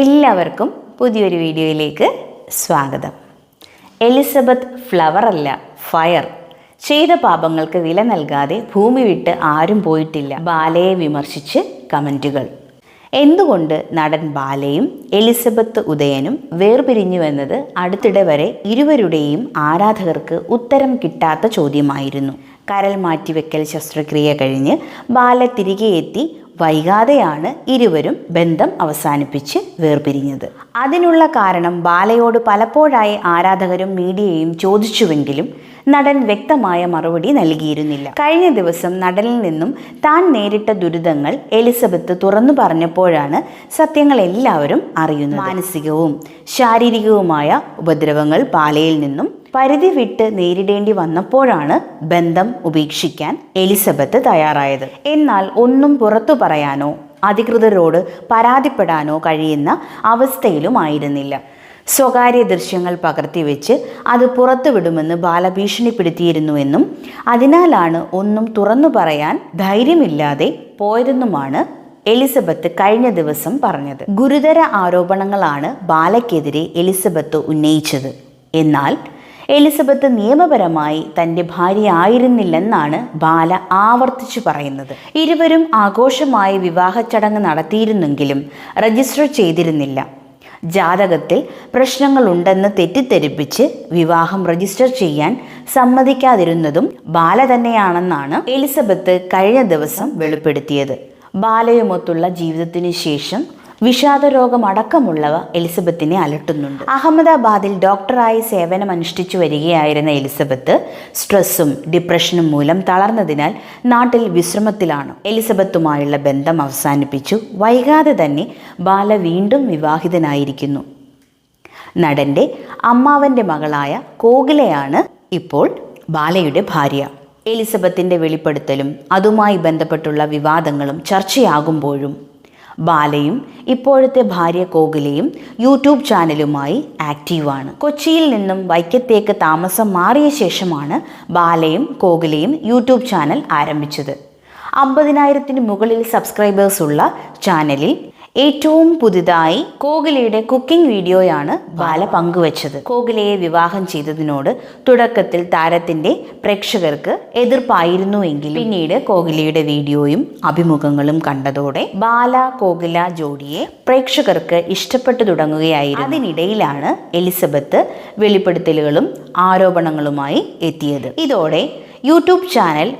എല്ലാവർക്കും പുതിയൊരു വീഡിയോയിലേക്ക് സ്വാഗതം. എലിസബത്ത് ഫ്ലവർ അല്ല ഫയർ. ചെയ്ത പാപങ്ങൾക്ക് വില നൽകാതെ ഭൂമി വിട്ട് ആരും പോയിട്ടില്ല. ബാലയെ വിമർശിച്ച് കമന്റുകൾ എന്തുകൊണ്ട് നടൻ ബാലയും എലിസബത്ത് ഉദയനും വേർപിരിഞ്ഞുവെന്നത് അടുത്തിടെ വരെ ഇരുവരുടെയും ആരാധകർക്ക് ഉത്തരം കിട്ടാത്ത ചോദ്യമായിരുന്നു. കരൽ മാറ്റിവെക്കൽ ശസ്ത്രക്രിയ കഴിഞ്ഞ് ബാല തിരികെ എത്തി വൈകാതെയാണ് ഇരുവരും ബന്ധം അവസാനിപ്പിച്ച് വേർപിരിഞ്ഞത്. അതിനുള്ള കാരണം ബാലയോട് പലപ്പോഴായി ആരാധകരും മീഡിയയും ചോദിച്ചുവെങ്കിലും നടൻ വ്യക്തമായ മറുപടി നൽകിയിരുന്നില്ല. കഴിഞ്ഞ ദിവസം നടനിൽ നിന്നും താൻ നേരിട്ട ദുരിതങ്ങൾ എലിസബത്ത് തുറന്നു പറഞ്ഞപ്പോഴാണ് സത്യങ്ങൾ എല്ലാവരും അറിയുന്നത്. മാനസികവും ശാരീരികവുമായ ഉപദ്രവങ്ങൾ ബാലയിൽ നിന്നും പരിധി വിട്ട് നേരിടേണ്ടി വന്നപ്പോഴാണ് ബന്ധം ഉപേക്ഷിക്കാൻ എലിസബത്ത് തയ്യാറായത്. എന്നാൽ ഒന്നും പുറത്തു പറയാനോ അധികൃതരോട് പരാതിപ്പെടാനോ കഴിയുന്ന അവസ്ഥയിലുമായിരുന്നില്ല. സ്വകാര്യ ദൃശ്യങ്ങൾ പകർത്തിവെച്ച് അത് പുറത്തുവിടുമെന്ന് ബാല ഭീഷണിപ്പെടുത്തിയിരുന്നുവെന്നും അതിനാലാണ് ഒന്നും തുറന്നു പറയാൻ ധൈര്യമില്ലാതെ പോയതെന്നുമാണ് എലിസബത്ത് കഴിഞ്ഞ ദിവസം പറഞ്ഞത്. ഗുരുതര ആരോപണങ്ങളാണ് ബാലയ്ക്കെതിരെ എലിസബത്ത് ഉന്നയിച്ചത്. എന്നാൽ എലിസബത്ത് നിയമപരമായി തന്റെ ഭാര്യ ആയിരുന്നില്ലെന്നാണ് ബാല ആവർത്തിച്ചു പറയുന്നത്. ഇരുവരും ആഘോഷമായി വിവാഹ ചടങ്ങ് നടത്തിയിരുന്നെങ്കിലും രജിസ്റ്റർ ചെയ്തിരുന്നില്ല. ജാതകത്തിൽ പ്രശ്നങ്ങളുണ്ടെന്ന് തെറ്റിദ്ധരിപ്പിച്ച് വിവാഹം രജിസ്റ്റർ ചെയ്യാൻ സമ്മതിക്കാതിരുന്നതും ബാല തന്നെയാണെന്നാണ് എലിസബത്ത് കഴിഞ്ഞ ദിവസം വെളിപ്പെടുത്തിയത്. ബാലയുമൊത്തുള്ള ജീവിതത്തിന് ശേഷം വിഷാദരോഗമടക്കമുള്ളവ എലിസബത്തിനെ അലട്ടുന്നുണ്ട്. അഹമ്മദാബാദിൽ ഡോക്ടറായി സേവനമനുഷ്ഠിച്ചു വരികയായിരുന്ന എലിസബത്ത് സ്ട്രെസ്സും ഡിപ്രഷനും മൂലം തളർന്നതിനാൽ നാട്ടിൽ വിശ്രമത്തിലാണ്. എലിസബത്തുമായുള്ള ബന്ധം അവസാനിപ്പിച്ചു. വൈകാതെ തന്നെ ബാല വീണ്ടും വിവാഹിതനായിരിക്കുന്നു. നടന്റെ അമ്മാവന്റെ മകളായ കോകിലയാണ് ഇപ്പോൾ ബാലയുടെ ഭാര്യ. എലിസബത്തിന്റെ വെളിപ്പെടുത്തലും അതുമായി ബന്ധപ്പെട്ടുള്ള വിവാദങ്ങളും ചർച്ചയാകുമ്പോഴും ബാലയും ഇപ്പോഴത്തെ ഭാര്യ കോകിലയും യൂട്യൂബ് ചാനലുമായി ആക്റ്റീവാണ്. കൊച്ചിയിൽ നിന്നും വൈക്കത്തേക്ക് താമസം മാറിയ ശേഷമാണ് ബാലയും കോകിലയും യൂട്യൂബ് ചാനൽ ആരംഭിച്ചത്. അമ്പതിനായിരത്തിന് മുകളിൽ സബ്സ്ക്രൈബേഴ്സ് ഉള്ള ചാനലിൽ ഏറ്റവും പുതുതായി കോകിലയുടെ കുക്കിംഗ് വീഡിയോയാണ് ബാല പങ്കുവച്ചത്. കോകിലയെ വിവാഹം ചെയ്തതിനോട് തുടക്കത്തിൽ താരത്തിന്റെ പ്രേക്ഷകർക്ക് എതിർപ്പായിരുന്നുവെങ്കിലും പിന്നീട് കോകിലയുടെ വീഡിയോയും അഭിമുഖങ്ങളും കണ്ടതോടെ ബാല കോകില ജോഡിയെ പ്രേക്ഷകർക്ക് ഇഷ്ടപ്പെട്ടു തുടങ്ങുകയായിരുന്നു. അതിനിടയിലാണ് എലിസബത്ത് വെളിപ്പെടുത്തലുകളും ആരോപണങ്ങളുമായി എത്തിയത്. ഇതോടെ യൂട്യൂബ് ചാനൽ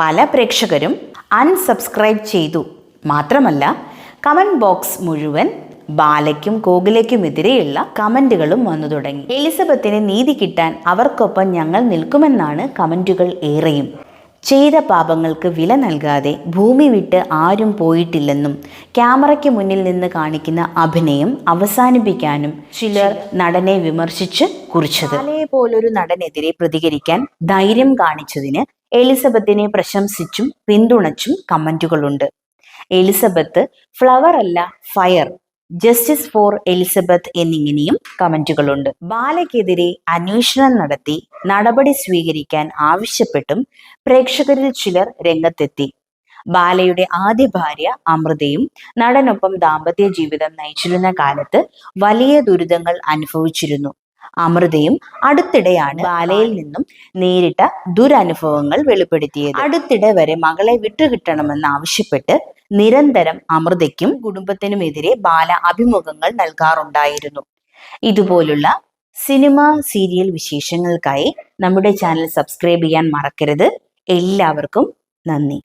പല പ്രേക്ഷകരും അൺസബ്സ്ക്രൈബ് ചെയ്തു. മാത്രമല്ല കമന്റ് ബോക്സ് മുഴുവൻ ബാലയ്ക്കും കോകിലയ്ക്കുമെതിരെയുള്ള കമന്റുകളും വന്നു തുടങ്ങി. എലിസബത്തിന് നീതി കിട്ടാൻ അവർക്കൊപ്പം ഞങ്ങൾ നിൽക്കുമെന്നാണ് കമന്റുകൾ ഏറെയും. ചെയ്ത പാപങ്ങൾക്ക് വില നൽകാതെ ഭൂമി വിട്ട് ആരും പോയിട്ടില്ലെന്നും ക്യാമറയ്ക്ക് മുന്നിൽ നിന്ന് കാണിക്കുന്ന അഭിനയം അവസാനിപ്പിക്കാനും ചിലർ നടനെ വിമർശിച്ച് കുറിച്ചത്. പോലൊരു നടനെതിരെ പ്രതികരിക്കാൻ ധൈര്യം കാണിച്ചതിന് എലിസബത്തിനെ പ്രശംസിച്ചും പിന്തുണച്ചും കമന്റുകളുണ്ട്. എലിസബത്ത് ഫ്ലവർ അല്ല ഫയർ ജസ്റ്റിസ് ഫോർ എലിസബത്ത് എന്നിങ്ങനെയും കമന്റുകളുണ്ട്. ബാലയ്ക്കെതിരെ അന്വേഷണം നടത്തി നടപടി സ്വീകരിക്കാൻ ആവശ്യപ്പെട്ടും പ്രേക്ഷകരിൽ ചിലർ രംഗത്തെത്തി. ബാലയുടെ ആദ്യ ഭാര്യ അമൃതയും നടനൊപ്പം ദാമ്പത്യ ജീവിതം നയിച്ചിരുന്ന കാലത്ത് വലിയ ദുരിതങ്ങൾ അനുഭവിച്ചിരുന്നു. അമൃതയും അടുത്തിടെയാണ് ബാലയിൽ നിന്നും നേരിട്ട ദുരനുഭവങ്ങൾ വെളിപ്പെടുത്തിയത്. അടുത്തിടെ വരെ മകളെ വിട്ടുകിട്ടണമെന്ന് ആവശ്യപ്പെട്ട് നിരന്തരം അമൃതയ്ക്കും കുടുംബത്തിനുമെതിരെ ബാല അഭിമുഖങ്ങൾ നൽകാറുണ്ടായിരുന്നു. ഇതുപോലുള്ള സിനിമ സീരിയൽ വിശേഷങ്ങൾക്കായി നമ്മുടെ ചാനൽ സബ്സ്ക്രൈബ് ചെയ്യാൻ മറക്കരുത്. എല്ലാവർക്കും നന്ദി.